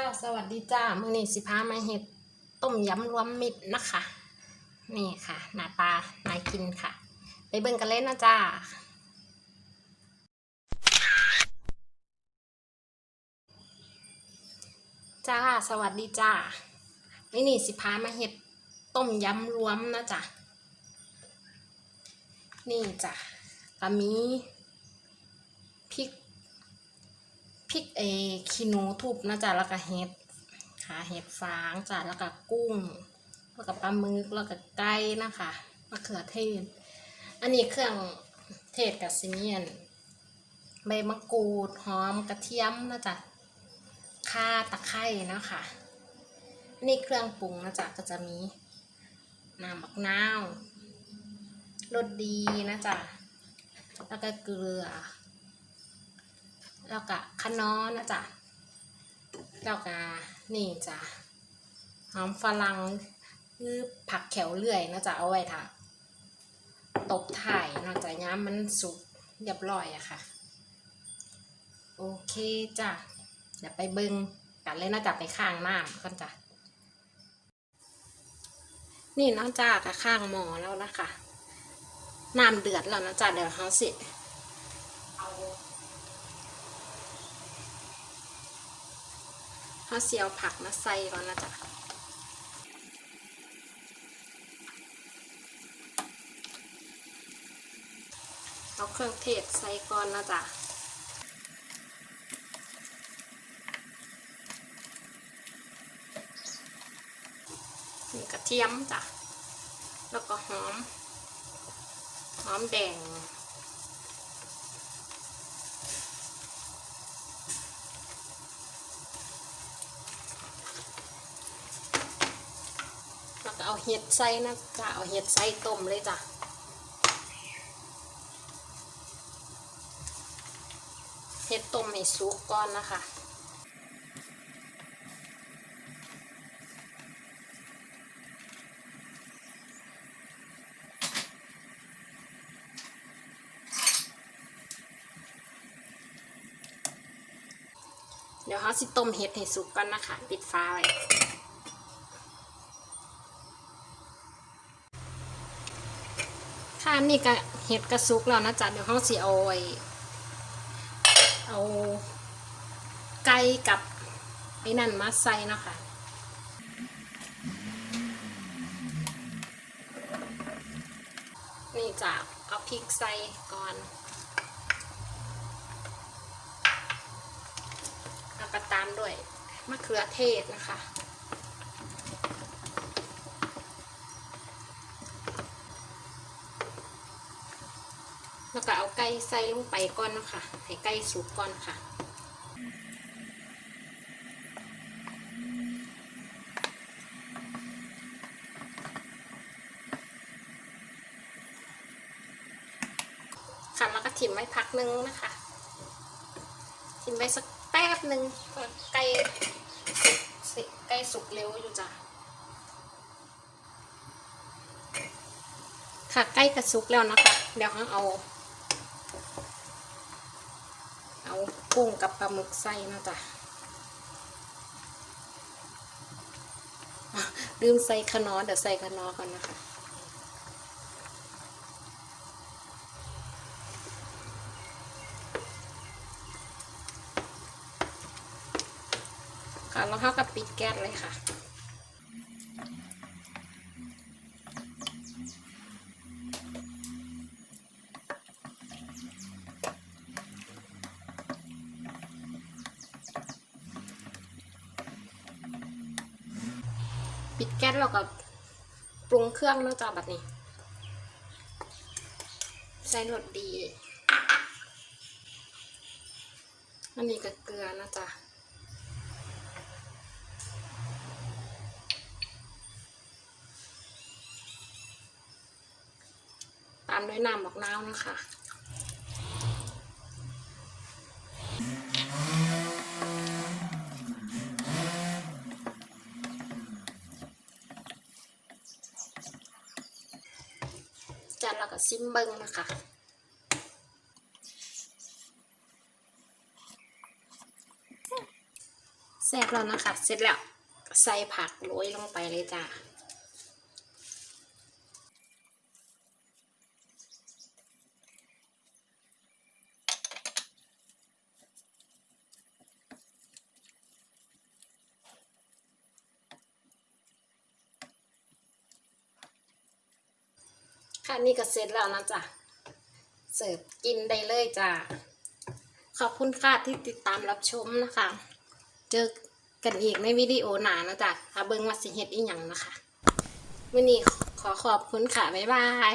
าสวัสดีจ้ามือนี้สิพามาเฮ็ดต้มยำรวมมิตรนะคะ นี่ค่ะ หน้าตาน่ากินค่ะ ไปเบิ่งกันเลยนะจ้าจ้าสวัสดีจ้ามือนี้สิพามาเฮ็ดต้มยำรวมนะจ้ะนี่จ้ะก็มีพริก พริกเอขี้หนูทุบนะจ๊ะแล้วก็เห็ดขาเห็ดฟางจ้ะแล้วก็กุ้ง แล้วก็ปลาหมึกแล้วก็ไก่นะคะมะเขือเทศ อันนี้เครื่องเทศกับซีเมียนใบมะกรูดหอมกระเทียมนะจ๊ะข่าตะไคร้นะคะนนี่เครื่องปรุงนะจ๊ะก็จะมีน้ำมะนาวรสดีนะจ๊ะแล้วก็เกลือ แล้วก็ขนอนนะจ๊ะแล้วก็นี่จ้ะหอมฝรั่งคือผักแขวเลื่อยนะจ๊ะเอาไว้ค่ะตบถ่ายนอกจากย้ำมันสุกเรียบร้อยอะค่ะ โอเคจ้ะเดี๋ยวไปเบิงกันเลยนะจ๊ะไปข้างน้ำก่อนจ้ะนี่เนอกจากกับข้างหมอแล้วนะคะน้ำเดือดแล้วนะจ๊ะเดี๋ยวเขาสิเอา เขาเสียวผักมาใส่ก่อนนะจ๊ะเอาเครื่องเทศใส่ก่อนนะจ๊ะนี่กระเทียมจ้ะ แล้วก็หอม หอมแดง แล้วก็ เอาเห็ดใส่นะจ๊ะเอาเห็ดใส่ต้มเลยจ้ะเห็ดต้มให้สุกก่อนนะคะเดี๋ยวเขาสิต้มเห็ดให้สุกก่อนนะคะ ปิดฟ้าไว้ ค่ะนี่ก็เห็ดกระซุกแล้วนะจ๊ะเดี๋ยวเขาสิเอาไว้เอาไก่กับไอ้นั่นมาใส่เนาะคะนี่จ้ะเอาพริกใส่ก่อนแล้วก็ตามด้วยมะเขือเทศนะคะ แล้วก็เอา ไก่ใส่ลงไปก่อนเนะคะให้ไก่สุกก่อนค่ะค่ะแล้วก็ถิ่มไว้พักนึงนะคะถิ่มไว้สักแป๊บนึงไก่สุกสิไก่สุกเร็วอยู่จ้ะค่ะใกล้กระซุกแล้วนะคะ เดี๋ยวเราเอา เอา กุ้งกับปลาหมึกใส่นะจ๊ะลืมใส่ขนอเดี๋ยวใส่ขนอก่อนนะคะค่ะแล้วเขากับปิดแก๊สเลยค่ะ ปิดแก๊สแล้วก็ปรุงเครื่องเนอะจ้าแบบนี้ใส่รสดี อันนี้ก็เกลือนะจ๊ะตามด้วยน้ำบักนาวนะคะ จัดแล้วก็ซิมเบิงนะคะแซ่บแล้วนะคะ เสร็จแล้วใส่ผักโรยลงไปเลยจ้า ค่ะนี่ก็เสร็จแล้วนะจ๊ะเสิร์ฟกินได้เลยจ้ะขอบคุณค่ะที่ติดตามรับชมนะคะ เจอกันอีกในวิดีโอหนานะจ๊ะอาเบิงวัดสิเฮ็ดอีหยังนะคะวันนี้ขอขอบคุณค่ะ บ๊ายบาย